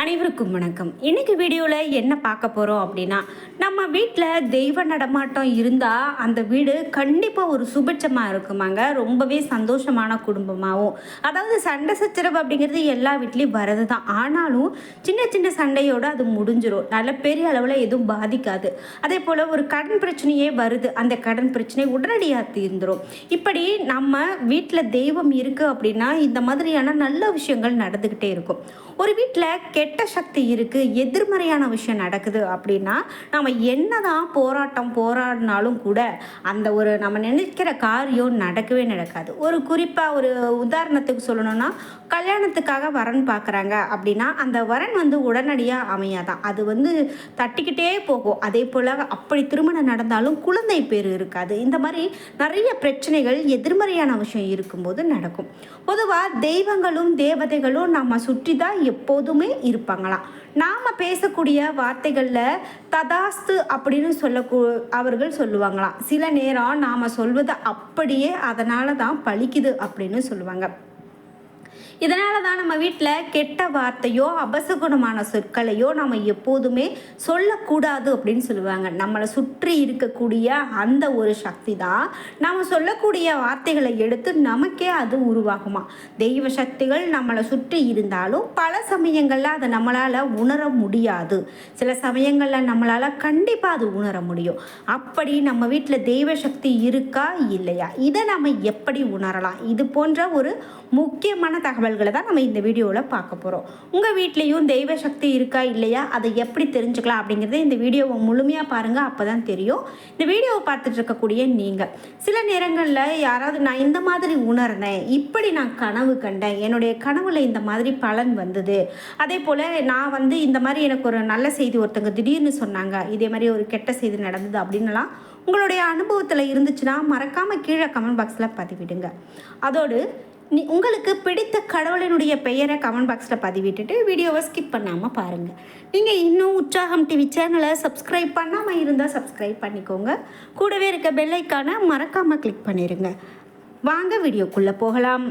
அனைவருக்கும் வணக்கம். இன்னைக்கு வீடியோவில் என்ன பார்க்க போகிறோம் அப்படின்னா நம்ம வீட்டில் தெய்வ நடமாட்டம் இருந்தால் அந்த வீடு கண்டிப்பாக ஒரு சுபிட்சமாக இருக்குமாங்க. ரொம்பவே சந்தோஷமான குடும்பமாகவும் அதாவது சண்டை சச்சரவு அப்படிங்கிறது எல்லா வீட்லேயும் வரது தான் ஆனாலும் சின்ன சின்ன சண்டையோடு அது முடிஞ்சிடும் நல்ல பெரிய அளவில் எதுவும் பாதிக்காது. அதே போல் ஒரு கடன் பிரச்சனையே வருது. அந்த கடன் பிரச்சனை உடனடியாக தீர்ந்துடும் இப்படி நம்ம வீட்டில் தெய்வம் இருக்குது அப்படின்னா இந்த மாதிரியான நல்ல விஷயங்கள் நடந்துக்கிட்டே இருக்கும். ஒரு வீட்டில் கெட்ட சக்தி இருக்குது எதிர்மறையான விஷயம் நடக்குது அப்படின்னா நம்ம என்ன தான் போராட்டம் போராடினாலும் கூட அந்த ஒரு நம்ம நினைக்கிற காரியம் நடக்கவே நடக்காது. ஒரு குறிப்பாக ஒரு உதாரணத்துக்கு சொல்லணும்னா கல்யாணத்துக்காக வரன் பார்க்குறாங்க அப்படின்னா அந்த வரன் வந்து உடனடியாக அமையாதான். அது வந்து தட்டிக்கிட்டே போகும். அதே போல் அப்படி திருமணம் நடந்தாலும் குழந்தை பேர் இருக்காது. இந்த மாதிரி நிறைய பிரச்சனைகள் எதிர்மறையான விஷயம் இருக்கும்போது நடக்கும். பொதுவாக தெய்வங்களும் தேவதைகளும் நம்ம சுற்றி தான் எப்போதுமே இருப்பாங்களாம். நாம் பேசக்கூடிய வார்த்தைகளில் ததாஸ்து அப்படின்னு சொல்ல அவர்கள் சொல்லுவாங்களாம். சில நேரம் நாம் சொல்வது அப்படியே அதனால தான் பழிக்குது அப்படின்னு சொல்லுவாங்க. இதனால தான் நம்ம வீட்டில் கெட்ட வார்த்தையோ அபசகுணமான சொற்களையோ நம்ம எப்போதுமே சொல்லக்கூடாது அப்படின்னு சொல்லுவாங்க. நம்மளை சுற்றி இருக்கக்கூடிய அந்த ஒரு சக்தி தான் நம்ம சொல்லக்கூடிய வார்த்தைகளை எடுத்து நமக்கே அது உருவாகுமா? தெய்வ சக்திகள் நம்மளை சுற்றி இருந்தாலும் பல சமயங்களில் அதை நம்மளால் உணர முடியாது. சில சமயங்களில் நம்மளால் கண்டிப்பாக அது உணர முடியும். அப்படி நம்ம வீட்டில் தெய்வ சக்தி இருக்கா? இல்லையா? இதை நம்ம எப்படி உணரலாம்? இது போன்ற ஒரு முக்கியமான தகவல் தகவல்களை தான் நம்ம இந்த வீடியோவில் பார்க்க போகிறோம் உங்கள் வீட்லேயும் தெய்வ சக்தி இருக்கா இல்லையா? அதை எப்படி தெரிஞ்சுக்கலாம் அப்படிங்கிறத இந்த வீடியோவை முழுமையாக பாருங்கள் அப்போ தான் தெரியும். இந்த வீடியோவை பார்த்துட்டு இருக்கக்கூடிய நீங்கள். சில நேரங்களில் யாராவது நான் இந்த மாதிரி உணர்ந்தேன் இப்படி நான் கனவு கண்டேன் என்னுடைய கனவுல இந்த மாதிரி பலன் வந்தது. அதே போல் நான் வந்து இந்த மாதிரி எனக்கு ஒரு நல்ல செய்தி ஒருத்தங்க திடீர்னு சொன்னாங்க இதே மாதிரி ஒரு கெட்ட செய்தி நடந்தது அப்படின்லாம் உங்களுடைய அனுபவத்தில் இருந்துச்சுன்னா மறக்காமல் கீழே கமெண்ட் பாக்ஸில் பதிவிடுங்க. அதோடு நீ உங்களுக்கு பிடித்த கடவுளினுடைய பெயரை கமெண்ட் பாக்ஸில் பதிவிட்டுட்டு வீடியோவை ஸ்கிப் பண்ணாமல் பாருங்கள் நீங்கள் இன்னும் உற்சாகம் டிவி சேனலை சப்ஸ்கிரைப் பண்ணாமல் இருந்தால் சப்ஸ்கிரைப் பண்ணிக்கோங்க. கூடவே இருக்க பெல்லைக்கான மறக்காமல் கிளிக் பண்ணிடுங்க வாங்க வீடியோக்குள்ளே போகலாம்.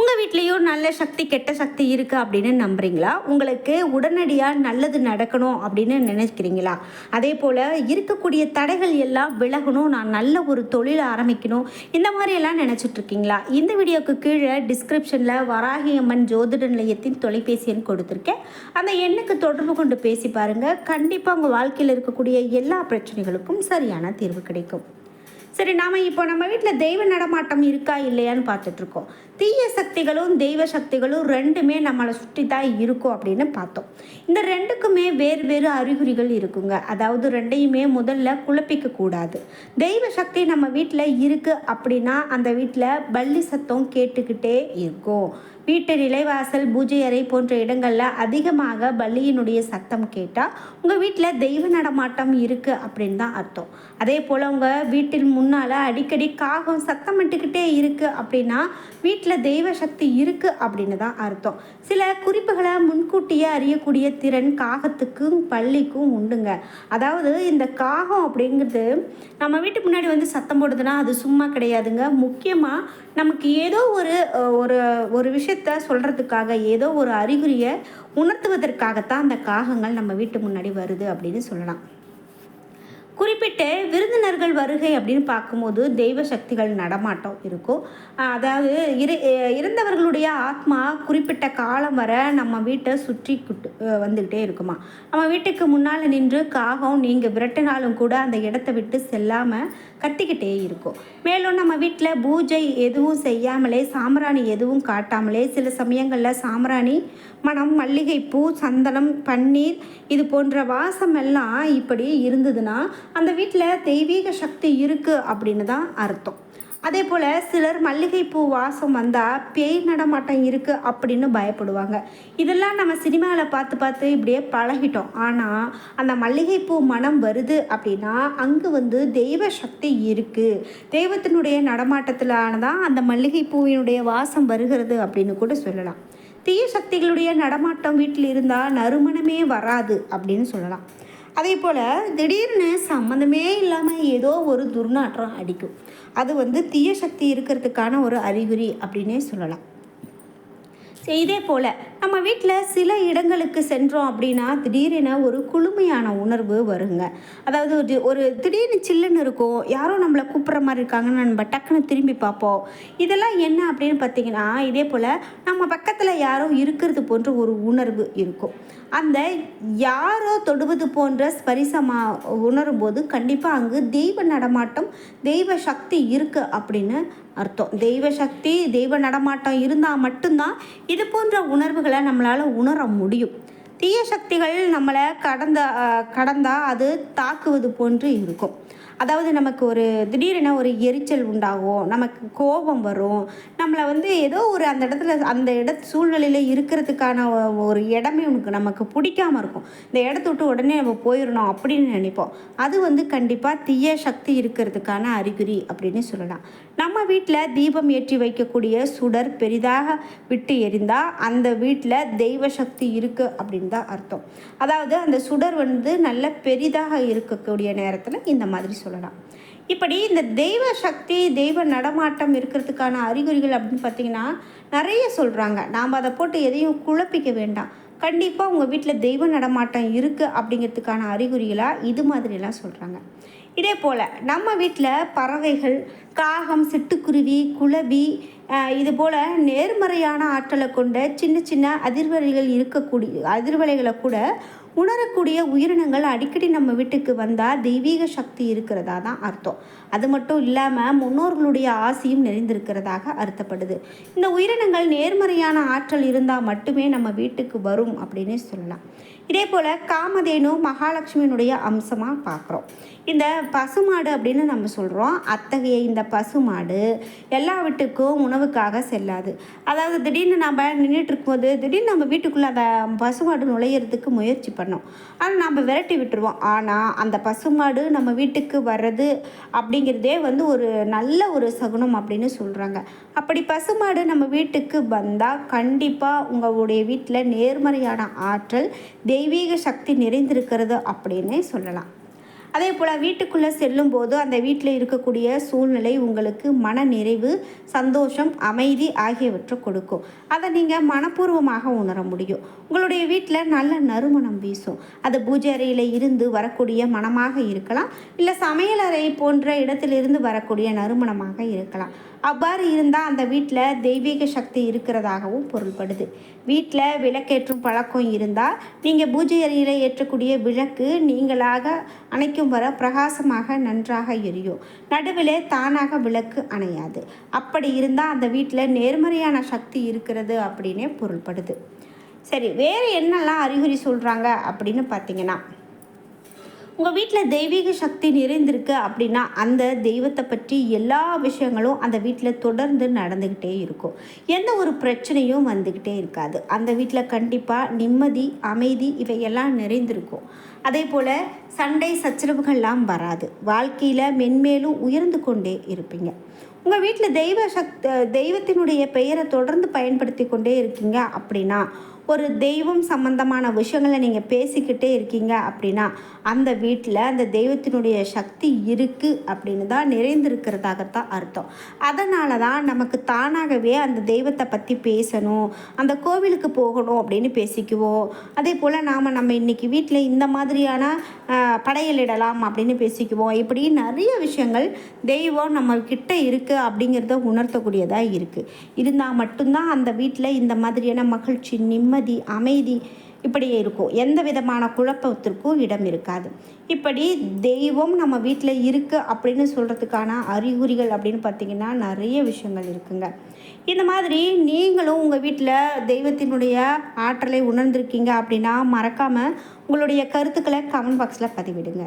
உங்கள் வீட்லேயும் நல்ல சக்தி கெட்ட சக்தி இருக்குது அப்படின்னு நம்புறீங்களா? உங்களுக்கு உடனடியாக நல்லது நடக்கணும் அப்படின்னு நினைக்கிறீங்களா? அதே போல் இருக்கக்கூடிய தடைகள் எல்லாம் விலகணும். நான் நல்ல ஒரு தொழில் ஆரம்பிக்கணும். இந்த மாதிரியெல்லாம் நினச்சிட்ருக்கீங்களா இந்த வீடியோக்கு கீழே டிஸ்கிரிப்ஷனில் வராகி அம்மன் ஜோதிட நிலையத்தின் தொலைபேசி எண் கொடுத்துருக்கேன். அந்த எண்ணுக்கு தொடர்பு கொண்டு பேசி பாருங்கள் கண்டிப்பாக உங்கள் வாழ்க்கையில் இருக்கக்கூடிய எல்லா பிரச்சனைகளுக்கும் சரியான தீர்வு கிடைக்கும். சரி நாம் இப்போ நம்ம வீட்டில் தெய்வ நடமாட்டம் இருக்கா இல்லையான்னு பார்த்துட்ருக்கோம். தீய சக்திகளும் தெய்வ சக்திகளும் ரெண்டுமே நம்மளை சுற்றி தான் இருக்கும் அப்படின்னு பார்த்தோம். இந்த ரெண்டுக்குமே வேறு வேறு அறிகுறிகள் இருக்குங்க. அதாவது ரெண்டையுமே முதல்ல குழப்பிக்க கூடாது தெய்வ சக்தி நம்ம வீட்டில் இருக்குது அப்படின்னா அந்த வீட்டில் பள்ளி சத்தம் கேட்டுக்கிட்டே இருக்கும். வீட்டு நிலைவாசல் பூஜை அறை போன்ற இடங்களில் அதிகமாக பள்ளியினுடைய சத்தம் கேட்டால் உங்கள் வீட்டில் தெய்வ நடமாட்டம் இருக்குது அப்படின்னு தான் அர்த்தம். அதே போல் உங்கள் வீட்டில் முன்னால் அடிக்கடி காகம் சத்தமிட்டுக்கிட்டே இருக்குது அப்படின்னா வீட்டில் தெய்வ சக்தி இருக்குது அப்படின்னு தான் அர்த்தம். சில குறிப்புகளை முன்கூட்டியே அறியக்கூடிய திறன் காகத்துக்கும் பள்ளிக்கும் உண்டுங்க. அதாவது இந்த காகம் அப்படிங்கிறது நம்ம வீட்டு முன்னாடி வந்து சத்தம் போடுதுன்னா அது சும்மா கிடையாதுங்க. முக்கியமாக நமக்கு ஏதோ ஒரு ஒரு ஒரு விஷயம் விஷயத்த சொல்கிறதுக்காக ஏதோ ஒரு அறிகுறியை உணர்த்துவதற்காகத்தான் அந்த காகங்கள் நம்ம வீட்டு முன்னாடி வருது அப்படின்னு சொல்லலாம். குறிப்பிட்ட விருந்தினர்கள் வருகை அப்படின்னு பார்க்கும்போது தெய்வ சக்திகள் நடமாட்டம் இருக்கும். அதாவது இரு இருந்தவர்களுடைய ஆத்மா குறிப்பிட்ட காலம் வர நம்ம வீட்டை சுற்றி குட்டு வந்துக்கிட்டே இருக்குமா. நம்ம வீட்டுக்கு முன்னால் நின்று காகம் நீங்கள் விரட்டினாலும் கூட அந்த இடத்த விட்டு செல்லாமல் கத்திக்கிட்டே இருக்கும். மேலும் நம்ம வீட்டில் பூஜை எதுவும் செய்யாமலே சாம்பிராணி எதுவும் காட்டாமலே சில சமயங்களில் சாம்பிராணி மனம் மல்லிகைப்பூ சந்தனம் பன்னீர் இது போன்ற வாசம் எல்லாம் இப்படி இருந்ததுன்னா அந்த வீட்டில் தெய்வீக சக்தி இருக்குது அப்படின்னு தான் அர்த்தம். அதே போல் சிலர் மல்லிகைப்பூ வாசம் வந்தால் பேய் நடமாட்டம் இருக்குது அப்படின்னு பயப்படுவாங்க. இதெல்லாம் நம்ம சினிமாவில் பார்த்து பார்த்து இப்படியே பழகிட்டோம். ஆனால் அந்த மல்லிகைப்பூ மனம் வருது அப்படின்னா அங்கே வந்து தெய்வ சக்தி இருக்குது தெய்வத்தினுடைய நடமாட்டத்திலான தான் அந்த மல்லிகைப்பூவினுடைய வாசம் வருகிறது அப்படின்னு கூட சொல்லலாம். தீய சக்திகளுடைய நடமாட்டம் வீட்டில் இருந்தால் நறுமணமே வராது அப்படின்னு சொல்லலாம். அதே போல் திடீர்னு சம்மந்தமே இல்லாமல் ஏதோ ஒரு துர்நாற்றம் அடிக்கும். அது வந்து தீய சக்தி இருக்கிறதுக்கான ஒரு அறிகுறி அப்படின்னே சொல்லலாம். இதே போல் நம்ம வீட்டில் சில இடங்களுக்கு சென்றோம் அப்படின்னா திடீரென ஒரு குளுமையான உணர்வு வருங்க. அதாவது ஒரு ஒரு திடீர்னு சில்லுன்னு இருக்கும் யாரோ நம்மளை கூப்பிட்ற மாதிரி இருக்காங்கன்னு நம்ம டக்குன்னு திரும்பி பார்ப்போம். இதெல்லாம் என்ன அப்படின்னு பார்த்தீங்கன்னா இதே போல் நம்ம பக்கத்தில் யாரோ இருக்கிறது போன்ற ஒரு உணர்வு இருக்கும். அந்த யாரோ தொடுவது போன்ற ஸ்பரிசமாக உணரும் போது கண்டிப்பாக அங்கு தெய்வ நடமாட்டம் தெய்வ சக்தி இருக்குது அப்படின்னு அர்த்தம். தெய்வ சக்தி தெய்வ நடமாட்டம் இருந்தால் மட்டும்தான் இது போன்ற உணர்வுகளை நம்மளால் உணர முடியும். தீய சக்திகள் நம்மளை கடந்த கடந்தால் அது தாக்குவது போன்று இருக்கும். அதாவது நமக்கு ஒரு திடீரென ஒரு எரிச்சல் உண்டாகும் நமக்கு கோபம் வரும் நம்மளை வந்து ஏதோ ஒரு அந்த இடத்துல அந்த இட சூழ்நிலையில் இருக்கிறதுக்கான ஒரு இடமே உனக்கு நமக்கு பிடிக்காம இருக்கும். இந்த இடத்த விட்டு உடனே நம்ம போயிடணும் அப்படின்னு நினைப்போம். அது வந்து கண்டிப்பாக தீய சக்தி இருக்கிறதுக்கான அறிகுறி அப்படின்னு சொல்லலாம். நம்ம வீட்டில் தீபம் ஏற்றி வைக்கக்கூடிய சுடர் பெரிதாக விட்டு எரிந்தால் அந்த வீட்டில் தெய்வ சக்தி இருக்குது அப்படின்னு தான் அர்த்தம். அதாவது அந்த சுடர் வந்து நல்ல பெரிதாக இருக்கக்கூடிய நேரத்தில் இந்த மாதிரி சொல்லலாம். இப்படி இந்த தெய்வ சக்தி தெய்வ நடமாட்டம் இருக்கிறதுக்கான அறிகுறிகள் அப்படின்னு பார்த்தீங்கன்னா நிறைய சொல்கிறாங்க நாம் அதை போட்டு எதையும் குழப்பிக்க வேண்டாம். கண்டிப்பாக உங்கள் வீட்டில் தெய்வ நடமாட்டம் இருக்குது அப்படிங்கிறதுக்கான அறிகுறிகளாக இது மாதிரிலாம் சொல்கிறாங்க இதே போல் நம்ம வீட்டில் பறவைகள் காகம் சிட்டுக்குருவி குளவி இது போல் நேர்மறையான ஆற்றலை கொண்ட சின்ன சின்ன அதிர்வலைகள் இருக்கக்கூடிய அதிர்வலைகளை கூட உணரக்கூடிய உயிரினங்கள் அடிக்கடி நம்ம வீட்டுக்கு வந்தால் தெய்வீக சக்தி இருக்கிறதா தான் அர்த்தம். அது மட்டும் இல்லாமல் முன்னோர்களுடைய ஆசையும் நிறைந்திருக்கிறதாக அர்த்தப்படுது. இந்த உயிரினங்கள் நேர்மறையான ஆற்றல் இருந்தால் மட்டுமே நம்ம வீட்டுக்கு வரும் அப்படின்னு சொல்லலாம். இதே போல் காமதேனு மகாலட்சுமியினுடைய அம்சமாக பார்க்குறோம். இந்த பசுமாடு அப்படின்னு நம்ம சொல்கிறோம் அத்தகைய இந்த பசுமாடு எல்லா வீட்டுக்கும் உணவுக்காக செல்லாது. அதாவது திடீர்னு நம்ம நின்றுட்டு இருக்கும்போது திடீர்னு நம்ம வீட்டுக்குள்ளே அந்த பசுமாடு நுழையிறதுக்கு முயற்சி பண்ணோம். ஆனால் நம்ம விரட்டி விட்டுருவோம். ஆனால் அந்த பசுமாடு நம்ம வீட்டுக்கு வர்றது அப்படிங்கிறதே வந்து ஒரு நல்ல ஒரு சகுனம் அப்படின்னு சொல்கிறாங்க அப்படி பசுமாடு நம்ம வீட்டுக்கு வந்தால் கண்டிப்பாக உங்களுடைய வீட்டில் நேர்மறையான ஆற்றல் தெய்வீக சக்தி நிறைந்திருக்கிறது அப்படின்னே சொல்லலாம். அதே போல் வீட்டுக்குள்ளே செல்லும்போது அந்த வீட்டில் இருக்கக்கூடிய சூழ்நிலை உங்களுக்கு மன நிறைவு சந்தோஷம் அமைதி ஆகியவற்றை கொடுக்கும். அதை நீங்கள் மனப்பூர்வமாக உணர முடியும். உங்களுடைய வீட்டில் நல்ல நறுமணம் வீசும். அது பூஜை அறையில் இருந்து வரக்கூடிய மனமாக இருக்கலாம். இல்லை சமையலறை போன்ற இடத்திலிருந்து வரக்கூடிய நறுமணமாக இருக்கலாம். அவ்வாறு இருந்தால் அந்த வீட்டில் தெய்வீக சக்தி இருக்கிறதாகவும் பொருள்படுது. வீட்டில் விளக்கேற்றும் பழக்கம் இருந்தால் நீங்கள் பூஜை அறையில் ஏற்றக்கூடிய விளக்கு நீங்களாக அணைக்கும் வர பிரகாசமாக நன்றாக எரியும். நடுவில் தானாக விளக்கு அணையாது. அப்படி இருந்தால் அந்த வீட்டில் நேர்மறையான சக்தி இருக்கிறது அப்படின்னே பொருள்படுது. சரி வேறு என்னெல்லாம் அறிகுறி சொல்கிறாங்க அப்படின்னு பார்த்தீங்கன்னா உங்கள் வீட்டில் தெய்வீக சக்தி நிறைந்திருக்கு அப்படின்னா அந்த தெய்வத்தை பற்றி எல்லா விஷயங்களும் அந்த வீட்டில் தொடர்ந்து நடந்துக்கிட்டே இருக்கும். எந்த ஒரு பிரச்சனையும் வந்துக்கிட்டே இருக்காது. அந்த வீட்டில் கண்டிப்பாக நிம்மதி அமைதி இவையெல்லாம் நிறைந்திருக்கும். அதே போல் சண்டை சச்சரவுகள்லாம் வராது. வாழ்க்கையில் மென்மேலும் உயர்ந்து கொண்டே இருப்பீங்க. உங்கள் வீட்டில் தெய்வ சக்தி தெய்வத்தினுடைய பெயரை தொடர்ந்து பயன்படுத்தி கொண்டே இருக்கீங்க அப்படின்னா ஒரு தெய்வம் சம்பந்தமான விஷயங்களை நீங்கள் பேசிக்கிட்டே இருக்கீங்க அப்படின்னா அந்த வீட்டில் அந்த தெய்வத்தினுடைய சக்தி இருக்குது அப்படின்னு தான் நிறைந்திருக்கிறதாகத்தான் அர்த்தம். அதனால தான் நமக்கு தானாகவே அந்த தெய்வத்தை பற்றி பேசணும் அந்த கோவிலுக்கு போகணும் அப்படின்னு பேசிக்குவோம். அதே போல் நாம் நம்ம இன்றைக்கி வீட்டில் இந்த மாதிரியான படையலிடலாம் அப்படின்னு பேசிக்குவோம். இப்படி நிறைய விஷயங்கள் தெய்வம் நம்ம கிட்ட இருக்குது அப்படிங்கிறத உணர்த்தக்கூடியதாக இருக்குது இருந்தால் மட்டும்தான் அந்த வீட்டில் இந்த மாதிரியான மகிழ்ச்சி நிம்மதி அமைதி இப்படியே இருக்கும். எந்த விதமான குழப்பத்திற்கும் இடம் இருக்காது. இப்படி தெய்வம் நம்ம வீட்டில் இருக்குது அப்படின்னு சொல்கிறதுக்கான அறிகுறிகள் அப்படின்னு பார்த்திங்கன்னா நிறைய விஷயங்கள் இருக்குங்க. இந்த மாதிரி நீங்களும் உங்கள் வீட்டில் தெய்வத்தினுடைய ஆற்றலை உணர்ந்திருக்கீங்க அப்படின்னா மறக்காமல் உங்களுடைய கருத்துக்களை கமெண்ட் பாக்ஸில் பதிவிடுங்க.